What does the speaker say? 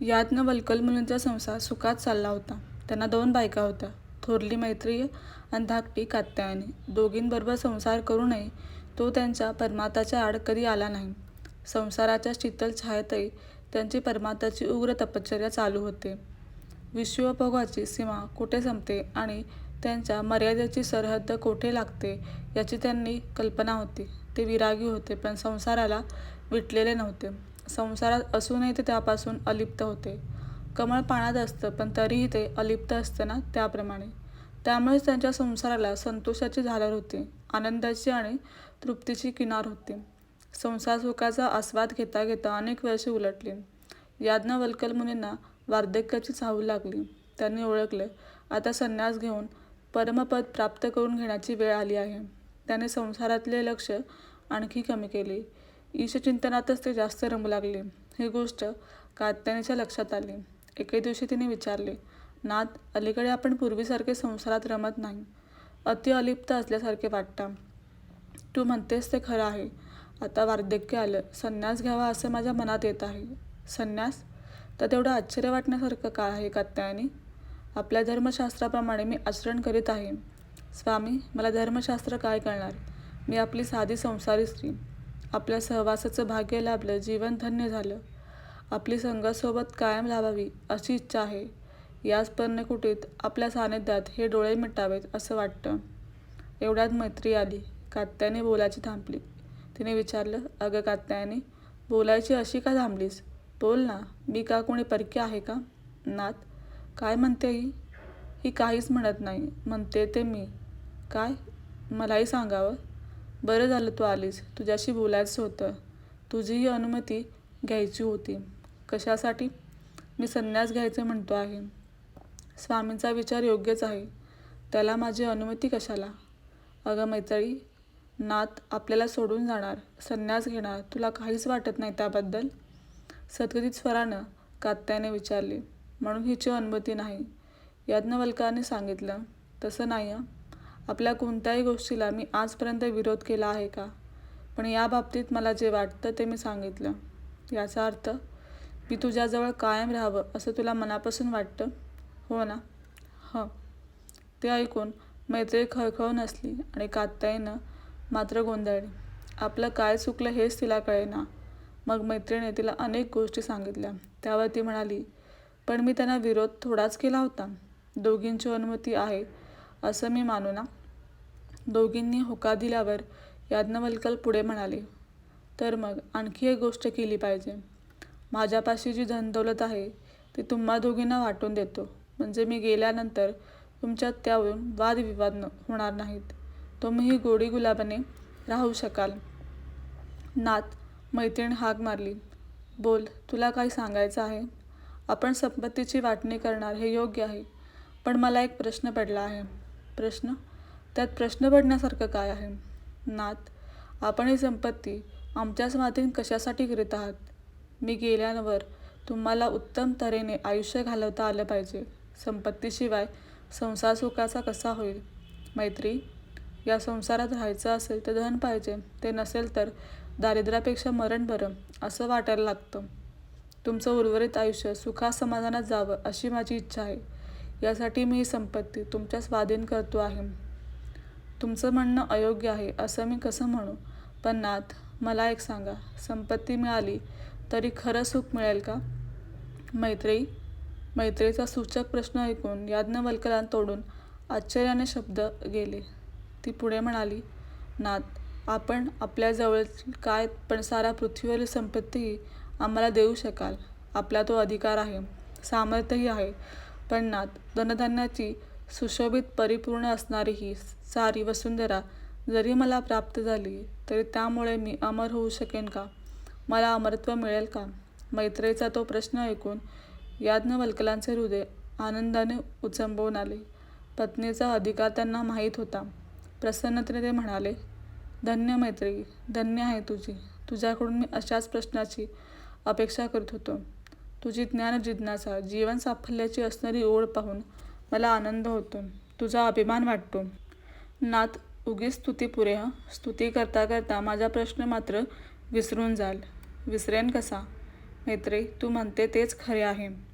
यातन वल्कल मुलींचा संसार सुखात चालला होता. त्यांना दोन बायका होत्या. थोरली मैत्री आणि धाकटी कात्यायनी. दोघींबरोबर संसार करूनही तो त्यांच्या परमाताच्या आड कधी आला नाही. संसाराच्या शीतल छायेतही त्यांची परमाताची उग्र तपश्चर्या चालू होते. विश्वभोगाची सीमा कुठे संपते आणि त्यांच्या मर्यादेची सरहद्द कोठे लागते याची त्यांनी कल्पना होती. ते विरागी होते पण संसाराला विटलेले नव्हते. संसारात असूनही ते त्यापासून अलिप्त होते. कमळ पाण्यात असतं पण तरीही ते अलिप्त असतं ना त्याप्रमाणे. त्यामुळेच त्यांच्या संसाराला संतोषाची झालर होती. आनंदाची आणि तृप्तीची किनार होती. संसारसुखाचा आस्वाद घेता घेता अनेक वर्षे उलटली. याज्ञवल्कल मुनींना वार्धक्याची चाहूल लागली. त्यांनी ओळखले आता संन्यास घेऊन परमपद प्राप्त करून घेण्याची वेळ आली आहे. त्याने संसारातले लक्ष आणखी कमी केले. ईशचिंतनातच ते जास्त रमू लागले. ही गोष्ट कात्यायनीच्या लक्षात आली. एके दिवशी तिने विचारले, नाथ, अलीकडे आपण पूर्वीसारखे संसारात रमत नाही. अति अलिप्त असल्यासारखे वाटता. तू म्हणतेस ते खरं आहे. आता वार्धक्य आलं, संन्यास घ्यावा असं माझ्या मनात येत आहे. संन्यास? तर तेवढं आश्चर्य वाटण्यासारखं काय आहे कात्यायनी? आपल्या धर्मशास्त्राप्रमाणे मी आचरण करीत आहे. स्वामी, मला धर्मशास्त्र काय कळणार? मी आपली साधी संसारी स्त्री. आपल्या सहवासाचं भाग्य लाभलं, जीवन धन्य झालं. आपली संगतसोबत कायम लाभावी अशी इच्छा आहे. याच पर्णकुटीत आपल्या सान्निध्यात हे डोळे मिटावेत असं वाटतं. एवढ्यात मैत्री आली. कात्याने बोलायची थांबली. तिने विचारलं, अगं कात्यायनी, बोलायची अशी का थांबलीस? बोल ना. मी का कोणी परकी आहे का? नात काय म्हणते ही? ही काहीच म्हणत नाही. म्हणते ते मी. काय? मलाही सांगावं. बरं झालं तू आलीस. तुझ्याशी बोलायचं होतं. तुझीही अनुमती घ्यायची होती. कशासाठी? मी संन्यास घ्यायचे म्हणतो आहे. स्वामींचा विचार योग्यच आहे. त्याला माझी अनुमती कशाला? अगं मैत्रिणी नात आपल्याला सोडून जाणार, संन्यास घेणार, तुला काहीच वाटत नाही त्याबद्दल? सतगतीत स्वरानं कात्याने विचारले म्हणून हिची अनुमती नाही. याज्ञवल्काने सांगितलं, तसं नाही हं. आपल्या कोणत्याही गोष्टीला मी आजपर्यंत विरोध केला आहे का? पण या बाबतीत मला जे वाटतं ते मी सांगितलं. याचा अर्थ, मी तुझ्याजवळ कायम राहावं असं तुला मनापासून वाटतं? हो ना? हं. ते ऐकून मैत्री खळखळून असली आणि कात्यायनी मात्र गोंधळली. आपलं काय चुकलं हेच तिला कळेना. मग मैत्रिणीने तिला अनेक गोष्टी सांगितल्या. त्यावर ती म्हणाली, पण मी त्यांना विरोध थोडाच केला होता. दोघींची अनुमती आहे असं मी मानू ना? दोघींनी होका दिल्यावर याज्ञवल्कल पुढे म्हणाले, तर मग आणखी एक गोष्ट केली पाहिजे. माझ्यापाशी जी धनदौलत आहे ती तुम्हा दोघींना वाटून देतो. म्हणजे मी गेल्यानंतर तुमच्यात त्यावरून वादविवाद न होणार नाहीत. तुम्हीही गोडी गुलाबाने राहू शकाल. नात मैत्रीण हाक मारली. बोल, तुला काही सांगायचं आहे? आपण संपत्तीची वाटणी करणार हे योग्य आहे. पण मला एक प्रश्न पडला आहे. प्रश्न? त्यात प्रश्न पडण्यासारखं काय आहे? नात आपण ही संपत्ती आमच्याच मातीन कशासाठी करीत आहात? मी गेल्यावर तुम्हाला उत्तम तऱ्हेने आयुष्य घालवता आलं पाहिजे. संपत्तीशिवाय संसार सुखाचा कसा होईल? मैत्री या संसारात राहायचं असेल तर धन पाहिजे. ते नसेल तर दारिद्र्यापेक्षा मरण बरं असं वाटायला लागतं. तुमचं उर्वरित आयुष्य सुखा समाधानात जावं अशी माझी इच्छा आहे. यासाठी मी ही संपत्ती तुमच्या स्वाधीन करतो आहे. तुमचं म्हणणं अयोग्य आहे असं मी कसं म्हणू? पण नाथ, मला एक सांगा, संपत्ती मिळाली तरी खरं सुख मिळेल का? मैत्रेयी? मैत्रेयीचा सूचक प्रश्न ऐकून याज्ञवल्कला तोडून आश्चर्याने शब्द गेले. ती पुढे म्हणाली, नाथ, आपण आपल्याजवळ काय पण सारा पृथ्वीवरील संपत्तीही आम्हाला देऊ शकाल. आपला तो अधिकार आहे. सामर्थ्यही आहे. पण नाथ, धनधान्याची सुशोभित परिपूर्ण असणारी ही सारी वसुंधरा जरी मला प्राप्त झाली तरी त्यामुळे मी अमर होऊ शकेन का? मला अमरत्व मिळेल का? मैत्रेचा तो प्रश्न ऐकून याज्ञवल्कलांचे हृदय आनंदाने उचंबवून आले. पत्नीचा अधिकार त्यांना माहीत होता. प्रसन्नतेने ते म्हणाले, धन्य मैत्री धन्य आहे तुझी. तुझ्याकडून मी अशाच प्रश्नाची अपेक्षा करत होतो. तुझी ज्ञानजिज्ञासा, जीवनसाफल्याची असणारी ओढ पाहून मला आनंद होतो. तुझा अभिमान वाटतो. नाथ, उगीच स्तुती पुरे स्तुती करता करता माझा प्रश्न मात्र विसरून जाल. विसरेन कसा? मैत्रे तू म्हणते तेच खरे आहे